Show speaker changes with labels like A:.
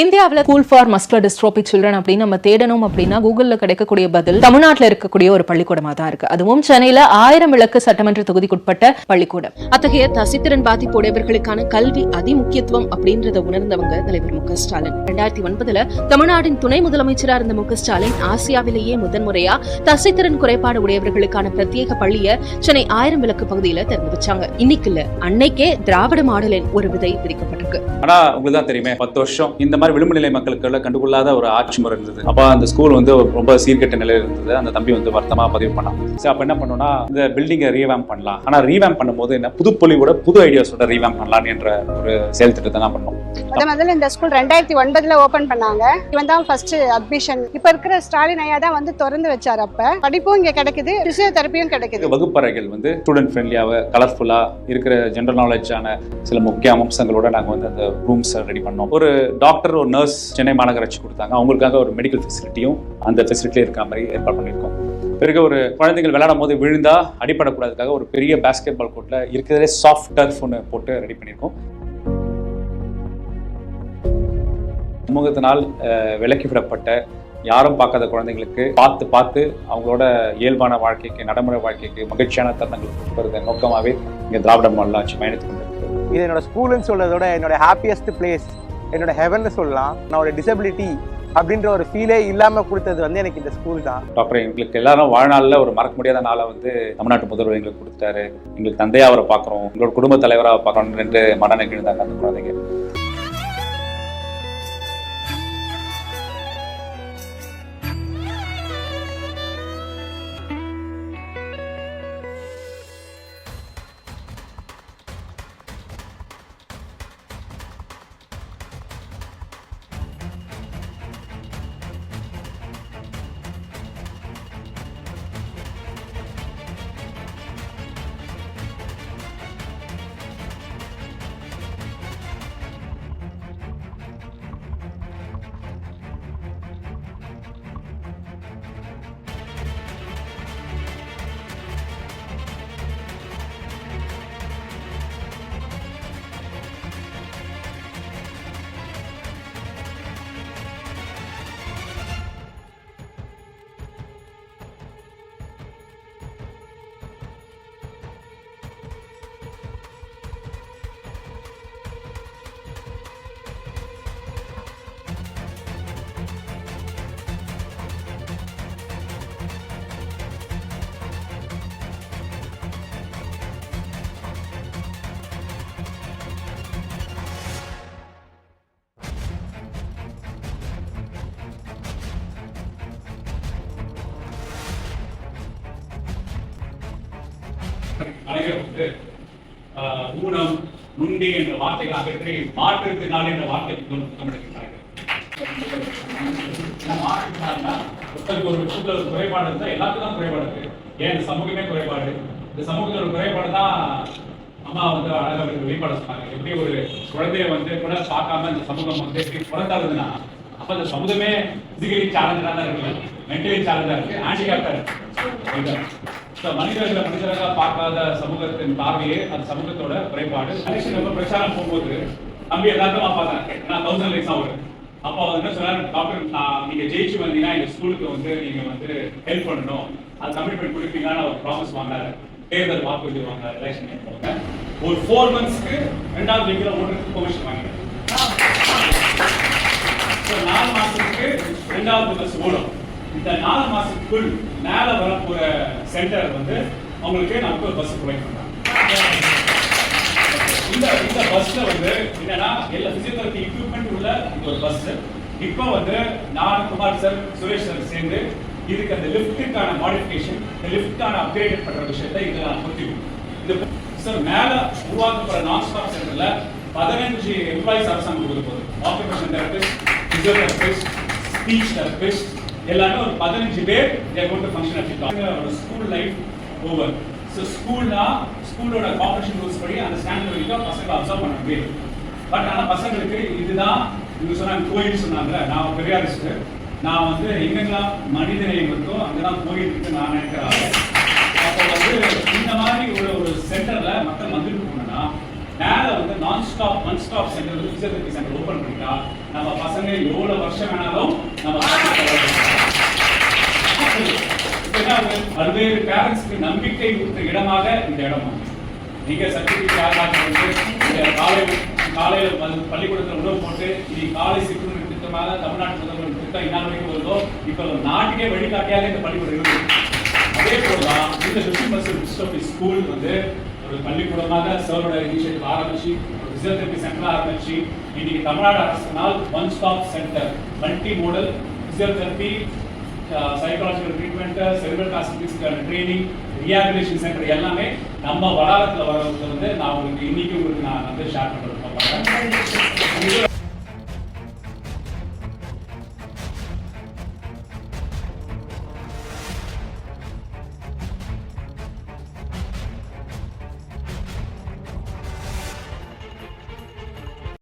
A: இந்தியாவில் school for muscular dystrophic children அப்படின்னு நம்ம தேடணும் அப்படின்னா கூகுளில் கிடைக்கக்கூடிய பதில் தமிழ்நாட்டில் இருக்கக்கூடிய ஒரு பள்ளிக்கூடமாக தான் இருக்கு. அதுவும் சென்னையில ஆயிரம் விளக்கு சட்டமன்ற தொகுதிக்குட்பட்ட பள்ளிக்கூடம். அத்தகைய தசித்திறன் பாதிப்புடையவர்களுக்கான கல்வி அதிமுக்கியத்துவம் அப்படின்றத உணர்ந்தவங்க தலைவர் மு க ஸ்டாலின். ரெண்டாயிரத்தி ஒன்பதுல தமிழ்நாட்டின் துணை முதலமைச்சரா இருந்த மு க ஸ்டாலின் ஆசியாவிலேயே முதன்முறையா தசைத்திறன் குறைபாடு உடையவர்களுக்கான பிரத்யேக பள்ளியை சென்னை ஆயிரம் விளக்கு பகுதியில திறந்து வச்சாங்க. இன்னைக்கு இல்ல அன்னைக்கே திராவிட மாடலின் ஒரு விதை விதிக்கப்பட்டிருக்கு.
B: ஆனா உங்களுக்கு தான் தெரியுமே பத்து வருஷம் இந்த மாதிரி விளிம்பு நிலை மக்களுக்கு கண்டுகொள்ளாத ஒரு ஆட்சி முறை இருந்தது. அப்ப அந்த ஸ்கூல் வந்து ரொம்ப சீர்கெட்ட நிலையில இருந்தது. அந்த தம்பி வந்து வருத்தமா பதிவு பண்ணான். சரி அப்ப என்ன பண்ணோம்னா இந்த பில்டிங்கை ரீவேம் பண்ணலாம். ஆனா ரீவேம் பண்ணும்போது என்ன புது பொலிவோட புது ஐடியாஸோட ரீவேம் பண்ணலாம் என்ற ஒரு செயல் திட்டத்தை தான் பண்ணோம்.
C: முத முதல்ல இந்த ஸ்கூல் ரெண்டாயிரத்தி ஒன்பதுல ஓபன் பண்ணாங்க. இவன் தான் ஃபர்ஸ்ட் அட்மிஷன் இப்ப இருக்கிற ஸ்டாலின் ஐயா தான் வந்து திறந்து வச்சாரு அப்ப. படிப்பும் இங்க கிடைக்குது பிசியோதெரப்பியும் கிடைக்குது.
B: வகுப்பறைகள் வந்து ஸ்டூடெண்ட் ஃப்ரெண்ட்லியாக கலர்ஃபுல்லாக இருக்கிற ஜென்ரல் நாலேஜான சில முக்கிய அம்சங்களோட நாங்கள் வந்து அந்த ரூம்ஸ் ரெடி பண்ணோம். ஒரு டாக்டர் ஒரு நர்ஸ் சென்னை மாநகராட்சி கொடுத்தாங்க. அவங்களுக்காக ஒரு மெடிக்கல் ஃபெசிலிட்டியும் அந்த ஃபெசிலிட்டியில் இருக்கிற மாதிரி ஏற்பாடு பண்ணியிருக்கோம். பிறகு ஒரு குழந்தைகள் விளையாடும் போது விழுந்தா அடிப்படக்கூடாதுக்காக ஒரு பெரிய பேஸ்கெட் பால் கோர்ட்டில் இருக்கிறதே சாஃப்ட் டர்ஃப் ஒன்று போட்டு ரெடி பண்ணியிருக்கோம். சமூகத்தினால் விலக்கி விடப்பட்ட யாரும் பார்க்காத குழந்தைங்களுக்கு பார்த்து பார்த்து அவங்களோட இயல்பான வாழ்க்கைக்கு நடைமுறை வாழ்க்கைக்கு மகிழ்ச்சியான தருணங்கள் கொண்டு நோக்கமாகவே இங்கே திராவிட மாடல் ஆட்சி பயணித்து கொண்டிருக்கிறது.
D: இது என்னோட ஸ்கூலுன்னு சொல்றதோட என்னோட ஹாப்பியஸ்ட் பிளேஸ் என்னோட ஹெவன்னு சொல்லலாம் என்னோட டிசபிலிட்டி அப்படின்ற ஒரு ஃபீலே இல்லாம கொடுத்தது வந்து எனக்கு இந்த ஸ்கூல் தான்.
B: டாக்டர் எங்களுக்கு எல்லாரும் வாழ்நாளில் ஒரு மறக்க முடியாத நாளை வந்து தமிழ்நாட்டு முதல்வர் எங்களுக்கு கொடுத்தாரு எங்களுக்கு தந்தையா அவரை பார்க்குறோம் எங்களோட குடும்ப தலைவராக பார்க்கணும் என்று மன நெகிழ்ந்தாங்க அந்த குழந்தைங்க.
E: அனைவரும் ஆஹ், ஊனம் நுண்டி என்ற வார்த்தைகள் அகற்றி மாற்றுத்திறனாளி என்ற வார்த்தைக்கு தமிழகிறார்கள் மாற்றுத்திறனாளினா ஒருத்தருக்கு ஒரு விஷயத்தில் ஒரு குறைபாடு இருந்தா எல்லாத்துக்கும் தான் குறைபாடு இருக்கு. ஏன் இந்த சமூகமே குறைபாடு? இந்த சமூகத்தில் ஒரு குறைபாடு தான் அம்மா வந்து அழகாக வெளிப்பாடு சொன்னாங்க. எப்படி ஒரு குழந்தைய வந்து கூட பார்க்காம இந்த சமூகம் வந்து எப்படி புறத்தாதுன்னா அப்ப இந்த சமூகமே பிசிக்கலி சேலஞ்சா தான் இருக்கு மென்டலி சேலஞ்சா இருக்கு. ஹேண்டிகேப்டா இருக்கு. மனிதர்களை மனிதராக பார்க்காத சமூகத்தின் பார்வையே அந்த சமூகத்தோட குறைபாடு. எலெக்ஷன் ரொம்ப பிரச்சாரம் போகும்போது தம்பி எல்லாத்தையும் பார்த்தேன் நான் தௌசண்ட் லைக்ஸ் ஆகுது அப்போ அவர் என்ன சொன்னார்? டாக்டர் நான் நீங்க ஜெயிச்சு வந்தீங்கன்னா எங்க ஸ்கூலுக்கு வந்து நீங்க வந்து ஹெல்ப் பண்ணணும். அது கமிட்மெண்ட் கொடுப்பீங்கன்னு அவர் ப்ராமிஸ் வாங்கினாரு. தேர்தல் வாக்குறுதி வாங்கினார் எலெக்ஷன் ஒரு ஃபோர் மந்த்ஸ்க்கு ரெண்டாவது வீக்கில் ஓட்டுறதுக்கு பெர்மிஷன் வாங்கினார். நாலு மாசத்துக்கு ரெண்டாவது பஸ் ஓடும். இந்த நாலு மாசத்துக்குள் மேல வரப்போற சென்டர் வந்து அவங்களுக்கு நமக்கு ஒரு பஸ் ப்ரொவைட் பண்றாங்க இந்த இந்த பஸ்ல வந்து என்னன்னா எல்லா பிசியோதெரபி எக்யூப்மெண்ட் உள்ள இந்த ஒரு பஸ் இப்போ வந்து நான் குமார் சார் சுரேஷ் சார் சேர்ந்து இதுக்கு அந்த லிஃப்ட்டுக்கான மாடிஃபிகேஷன் இந்த லிஃப்ட்டுக்கான அப்கிரேட் பண்ற விஷயத்தை இதுல நான் கொடுத்துருக்கோம் இந்த சார் மேல உருவாக்கப்படுற நான் ஸ்டாப் சென்டர்ல பதினஞ்சு எம்ப்ளாயிஸ் அரசாங்கம் கொடுக்க போகுது. Occupation therapist physiotherapist speech therapist எல்லாமே ஒரு பதினஞ்சு பேர் there got to function at school life over so ஸ்கூல்னா ஸ்கூலோட காம்படிஷன் ரூல்ஸ் படி அந்த ஸ்டாண்டர்ட் வரைக்கும் பசங்க அப்சர்வ் பண்ண முடியும் பட் ஆனால் பசங்களுக்கு இதுதான் இவங்க சொன்னாங்க கோயில் சொன்னாங்க நான் பெரியாரிஸ்ட் நான் வந்து எங்கெல்லாம் மனிதநேயம் இருக்கோ அங்கதான் கோயில் இருக்கு நான் நினைக்கிறேன் அப்போ வந்து இந்த மாதிரி ஒரு ஒரு சென்டரில் மக்கள் வந்துட்டு போனா நேரம் வந்து நான் stop one stop center physiotherapy center open பண்ணிட்டா நம்ம பசங்க எவ்வளோ வருஷம் வேணாலும் நம்ம பசங்க பல்வேறு பேரண்ட்ஸ்க்கு நம்பிக்கை ஊட்ட இடமாக இந்த இடம் நீங்க சர்டிபிகேட் காலை காலையில பள்ளிக்கூடத்தில் உணவு போட்டு இது காலை சிற்றுநீர் திட்டமாக தமிழ்நாட்டு முதல்வர் திட்டம் இந்நாள் வரைக்கும் வருதோ இப்ப நாட்டுக்கே வழிகாட்டியாக இந்த பள்ளிக்கூடம் அதே போலதான் இந்த ஃபிஃப்டி பர்சன்ட் டிஸ்ட்ரிக்ட் ஸ்கூல் வந்து ஒரு பள்ளிக்கூடமாக சரோட இனிஷியேட்டிவ் ஆரம்பிச்சு ஒரு பிசியோதெரபி சென்டர் ஆரம்பிச்சு இன்னைக்கு தமிழ்நாடு அரசினால் one stop centre multi modal physiotherapy psychological treatment செல்வல் காஸ்மெட்டிக்ஸ்க்கான ட்ரைனிங் ரியாபிலேஷன் சென்டர் எல்லாமே நம்ம வளாகத்தில் வரது வந்து நான் உங்களுக்கு இன்னைக்கு உங்களுக்கு நான் வந்து ஷேர் பண்ணுறேன்